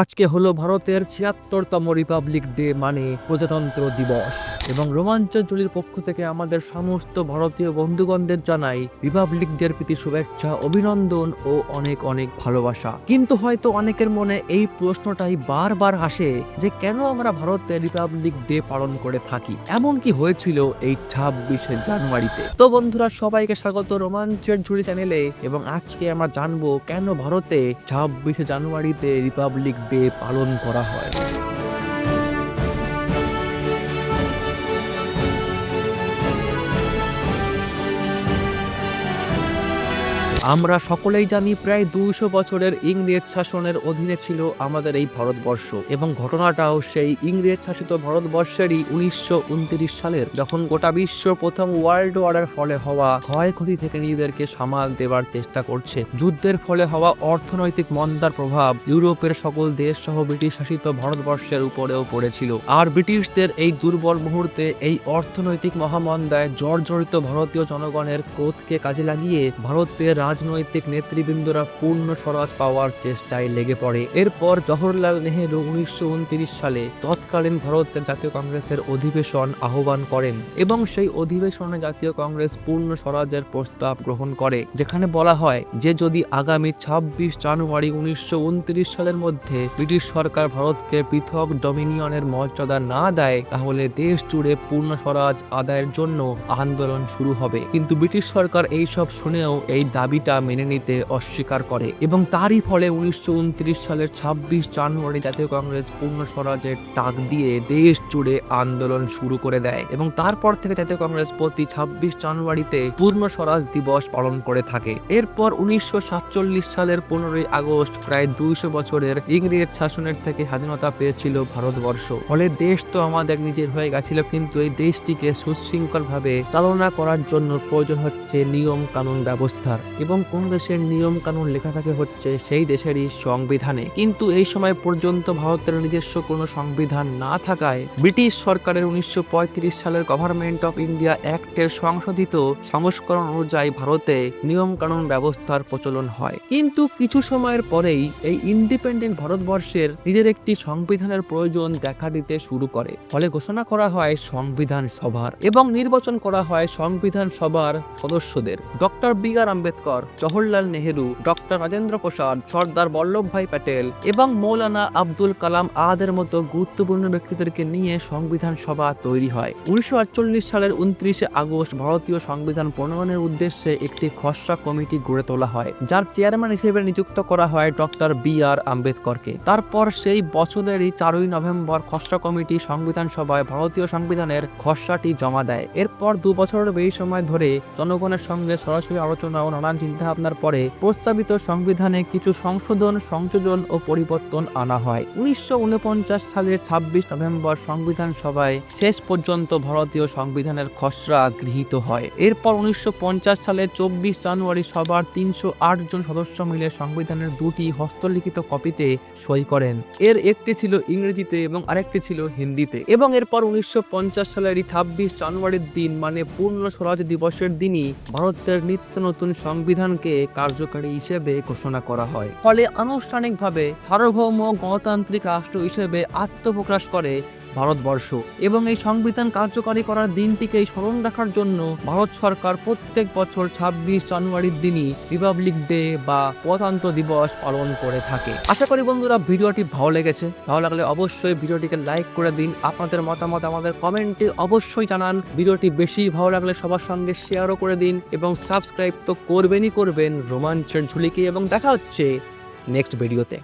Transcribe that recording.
আজকে হলো ভারতের ছিয়াত্তরতম রিপাবলিক ডে মানে প্রজাতন্ত্র দিবস। এবং রোমাঞ্চজলির পক্ষ থেকে আমাদের সমস্ত ভারতীয় বন্ধুগণদের জানাই রিপাবলিক ডের প্রতি শুভেচ্ছা, অভিনন্দন ও অনেক অনেক ভালোবাসা। কিন্তু হয়তো অনেকের মনে এই প্রশ্নটাই বারবার আসে যে কেন আমরা ভারতে রিপাবলিক ডে পালন করে থাকি? এমন কি হয়েছিল এই ছাব্বিশে জানুয়ারিতে? তো বন্ধুরা, সবাইকে স্বাগত রোমাঞ্চের ঝুড়ি চ্যানেলে। এবং আজকে আমরা জানব কেন ভারতে ছাব্বিশে জানুয়ারিতে রিপাবলিক পালন করা হয়। আমরা সকলেই জানি প্রায় দুইশো বছরের ইংরেজ শাসনের অধীনে ছিল আমাদের এই ভারতবর্ষ এবং ঘটনাটাও সেই ইংরেজ শাসিত ভারতবর্ষেরই উনিশশো উনত্রিশ সালের, যখন গোটা বিশ্ব প্রথম ওয়ার্ল্ড ওয়ারের ফলে হওয়া ক্ষয়ক্ষতি থেকে নিজেদেরকে সামাল দেওয়ার চেষ্টা করছে। যুদ্ধের ফলে হওয়া অর্থনৈতিক মন্দার প্রভাব ইউরোপের সকল দেশ সহ ব্রিটিশ শাসিত ভারতবর্ষের উপরেও পড়েছিল। আর ব্রিটিশদের এই দুর্বল মুহূর্তে এই অর্থনৈতিক মহামন্দায় জর্জরিত ভারতীয় জনগণের ক্রোধকে কাজে লাগিয়ে ভারতের রাজনৈতিক নেতৃবৃন্দরা পূর্ণ স্বরাজ পাওয়ার চেষ্টায় লেগে পড়ে। এরপর জওহরলাল নেহেরু উনিশশো সালে তৎকালীন ভারতের জাতীয় কংগ্রেসের অধিবেশন আহ্বান করেন এবং সেই অধিবেশনে জাতীয় কংগ্রেস পূর্ণ স্বরাজের প্রস্তাব গ্রহণ করে, যেখানে বলা হয় যে যদি আগামী ছাব্বিশ জানুয়ারি উনিশশো উনত্রিশ সালের মধ্যে ব্রিটিশ সরকার ভারতকে পৃথক ডমিনিয়নের মর্যাদা না দেয়, তাহলে দেশ জুড়ে পূর্ণ স্বরাজ আদায়ের জন্য আন্দোলন শুরু হবে। কিন্তু ব্রিটিশ সরকার এই সব শুনেও এই দাবিটা মেনে নিতে অস্বীকার করে এবং তারই ফলে উনিশশো উনত্রিশ সালের ছাব্বিশ জানুয়ারি জাতীয় কংগ্রেস পূর্ণ স্বরাজের ডাক দিয়ে দেশ জুড়ে আন্দোলন শুরু করে দেয় এবং তারপর থেকে জাতীয় কংগ্রেস প্রতি ছাব্বিশ জানুয়ারিতে পূর্ণ স্বরাজ দিবস পালন করে থাকে। এরপর উনিশশো সালের পনেরোই আগস্ট প্রায় দুইশো বছরের ইংরেজ শাসনের থেকে স্বাধীনতা পেয়েছিল ভারতবর্ষ। ফলে দেশ তো আমাদের নিজের হয়ে গেছিল, কিন্তু এই দেশটিকে সুশৃঙ্খল ভাবে চালনা করার জন্য প্রয়োজন হচ্ছে নিয়ম কানুন ব্যবস্থার এবং কোন দেশের নিয়ম কানুন লেখা থাকে হচ্ছে সেই দেশেরই সংবিধানে। কিন্তু এই সময় পর্যন্ত ভারতের নিজস্ব কোনো সংবিধান না থাকায় ব্রিটিশ সরকারের উনিশশো পঁয়ত্রিশ সালের গভর্নমেন্ট অফ ইন্ডিয়া অ্যাক্টের সংশোধিত সংস্করণ অনুযায়ী ভারতে নিয়ম কানুন ব্যবস্থার প্রচলন হয়। কিন্তু কিছু সময়ের পরেই এই ইন্ডিপেন্ডেন্ট ভারতবর্ষের নিজের একটি সংবিধানের প্রয়োজন দেখা দিতে শুরু করে। ফলে ঘোষণা করা হয় সংবিধান সভার এবং নির্বাচন করা হয় সংবিধান সভার সদস্যদের। Doctor B R Ambedkar Jawaharlal Nehru, doctor Rajendra Prasad, Sardar Vallabhbhai Patel এবং মৌলানা আব্দুল কালাম আদের মতো গুরুত্বপূর্ণ ব্যক্তিদেরকে নিয়ে সংবিধান সভা তৈরি হয়। উনিশশো সালের উনত্রিশে আগস্ট ভারতীয় সংবিধান প্রণয়নের উদ্দেশ্যে একটি খসড়া কমিটি গড়ে তোলা হয়, যার চেয়ারম্যান হিসেবে নিযুক্ত করা হয় ডক্টর বি আর আম্বেদকরকে। তারপর সেই বছরেরই চারই নভেম্বর খসড়া কমিটি সংবিধান সভায় ভারতীয় সংবিধানের খসড়াটি জমা দেয়। এরপর দু বছরের বেশি সময় ধরে জনগণের সঙ্গে সরাসরি আলোচনা ও নানান চিন্তা ভাবনার পরে প্রস্তাবিত সংবিধানে কিছু সংশোধন, সংযোজন ও পরিবর্তন আনা হয়। উনিশশো সালের ছাব্বিশ নভেম্বর সংবিধান সভায় শেষ পর্যন্ত ভারতীয় সংবিধানের খসড়া গৃহীত হয়। এরপর উনিশশো সালের চব্বিশ জানুয়ারি সবার তিনশো জন সদস্য মিলে সংবিধানের দুটি হস্তলিখিত কপিতে সই করেন। এর একটি ছিল ইংরেজিতে এবং আরেকটি ছিল হিন্দিতে। এবং এরপর উনিশশো পঞ্চাশ সালের ছাব্বিশ জানুয়ারির দিন মানে পূর্ণ স্বরাজ দিবসের দিনই ভারতের নিত্য নতুন সংবিধানকে কার্যকারী হিসেবে ঘোষণা করা হয়। ফলে আনুষ্ঠানিকভাবে সার্বভৌম গণতান্ত্রিক রাষ্ট্র হিসেবে আত্মপ্রকাশ করে ভারতবর্ষ এবং এই সংবিধান কার্যকারী করার দিনটিকে স্মরণ রাখার জন্য ভারত সরকার প্রত্যেক বছর ছাব্বিশ জানুয়ারির দিনই রিপাবলিক ডে বা প্রজাতন্ত্র দিবস পালন করে থাকে। আশা করি বন্ধুরা ভিডিওটি ভালো লেগেছে। ভালো লাগলে অবশ্যই ভিডিওটিকে লাইক করে দিন। আপনাদের মতামত আমাদের কমেন্টে অবশ্যই জানান। ভিডিওটি বেশি ভালো লাগলে সবার সঙ্গে শেয়ারও করে দিন এবং সাবস্ক্রাইব তো করবেনই করবেন। রোমাঞ্চের ঝুলিকে এবং দেখা হচ্ছে নেক্সট ভিডিওতে।